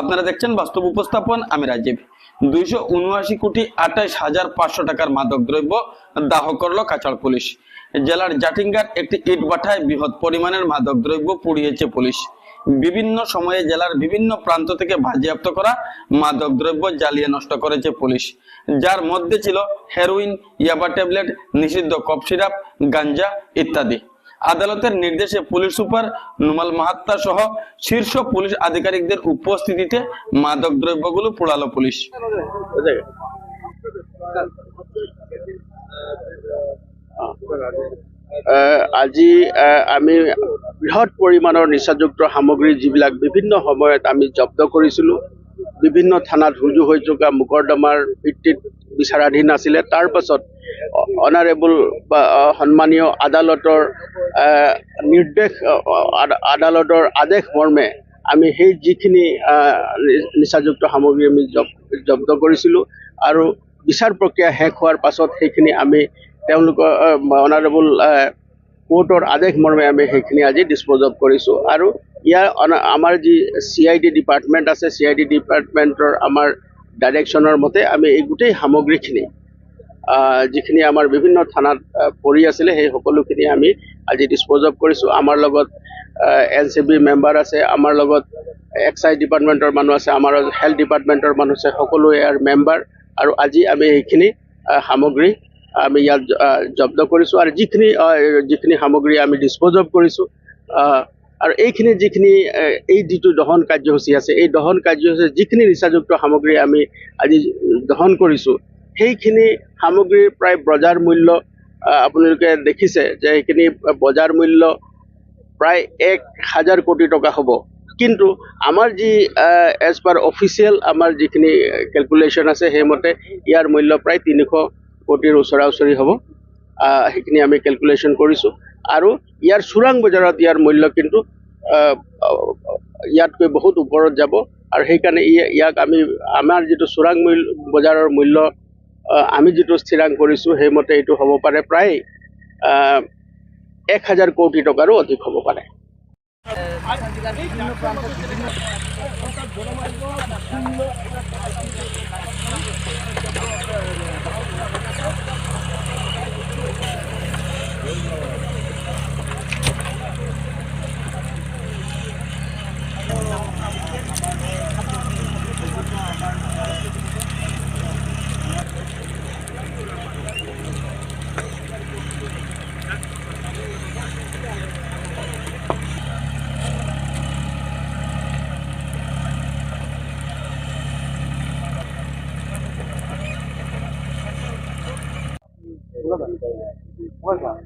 আপনারা দেখছেন বাস্তব উপস্থাপন, আমি রাজীব। দুইশো উনআশি কোটি আঠাইশ হাজার পাঁচশো টাকার মাদক দ্রব্য দাহ করল কাছাড় পুলিশ। জেলার জাটিঙ্গার একটি ইট ভাটায় বৃহৎ পরিমাণের মাদক দ্রব্য পুড়িয়েছে পুলিশ। বিভিন্ন সময়ে জেলার বিভিন্ন প্রান্ত থেকে বাজেয়াপ্ত করা মাদক দ্রব্য জ্বালিয়ে নষ্ট করেছে পুলিশ। যার মধ্যে ছিল হেরোইন, ইয়াবা ট্যাবলেট, নিষিদ্ধ কফ সিরাপ, গাঞ্জা ইত্যাদি। আদালতের নির্দেশে পুলিশ সুপার নুমাল মাহাত্তা সহ শীর্ষ পুলিশ আধিকারিকদের উপস্থিতিতে মাদক দ্রব্যগুলো পোড়ালো পুলিশ। আজি আমি বৃহৎ পৰিমাণৰ নিচাযুক্ত সামগ্ৰী যিবিলাক বিভিন্ন সময়ত আমি জব্দ কৰিছিলোঁ, বিভিন্ন থানাত ৰুজু হৈ থকা মোকৰ্দমাৰ ভিত্তিত বিচাৰাধীন আছিলে, তাৰ অনাৰেবল বা সন্মানীয় আদালতৰ নিৰ্দেশ আদালতৰ আদেশ মৰ্মে আমি সেই যিখিনি নিচাযুক্ত সামগ্ৰী আমি জব- জব্দ কৰিছিলোঁ আৰু বিচাৰ প্ৰক্ৰিয়া শেষ হোৱাৰ পাছত সেইখিনি আমি তেওঁলোকৰ অনাৰেবল কোৰ্টৰ আদেশ মৰ্মে আমি সেইখিনি আজি ডিছপ'জ অফ কৰিছোঁ আৰু ইয়াৰ আমাৰ যি আই ডি ডিপাৰ্টমেণ্ট আছে চি আই ডি ডিপাৰ্টমেণ্টৰ আমাৰ ডাইৰেকশ্যনৰ মতে আমি এই গোটেই সামগ্ৰীখিনি যিখিনি আমাৰ বিভিন্ন থানাত পৰি আছিলে সেই সকলোখিনি আমি আজি ডিছপ'জ অফ কৰিছোঁ। আমাৰ লগত এন চি বি মেম্বাৰ আছে আমাৰ লগত এক্সাইজ ডিপাৰ্টমেণ্টৰ মানুহ আছে আমাৰ হেল্থ ডিপাৰ্টমেণ্টৰ মানুহ আছে সকলো ইয়াৰ মেম্বাৰ আৰু আজি আমি এইখিনি সামগ্ৰী আমি ইয়াত জব্দ কৰিছোঁ। আৰু যিখিনি যিখিনি সামগ্ৰী আমি ডিছপ'জ অফ কৰিছোঁ আৰু এইখিনি যিখিনি এই যিটো দহন কাৰ্যসূচী আছে এই দহন কাৰ্যসূচী যিখিনি নিচাযুক্ত সামগ্ৰী আমি আজি দহন কৰিছোঁ সেইখিনি সামগ্ৰীৰ প্ৰায় বজাৰ মূল্য আপোনালোকে দেখিছে যে এইখিনি বজাৰ মূল্য প্ৰায় এক হাজাৰ কোটি টকা হ'ব। কিন্তু আমাৰ যি এজ পাৰ অফিচিয়েল আমাৰ যিখিনি কেলকুলেশ্যন আছে সেইমতে ইয়াৰ মূল্য প্ৰায় তিনিশ কোটিৰ ওচৰা ওচৰি হ'ব সেইখিনি আমি কেলকুলেশ্যন কৰিছোঁ। আৰু ইয়াৰ চোৰাং বজাৰত ইয়াৰ মূল্য কিন্তু ইয়াতকৈ বহুত ওপৰত যাব। আৰু সেইকাৰণে ইয়াক আমি আমাৰ যিটো চোৰাং মূল্য বজাৰৰ মূল্য আমি যিটো স্থিৰাং কৰিছোঁ, সেইমতে এইটো হ'ব পাৰে প্ৰায় এক হাজাৰ কোটি টকাৰো অধিক হ'ব পাৰে। বিভিন্ন Look. What's that?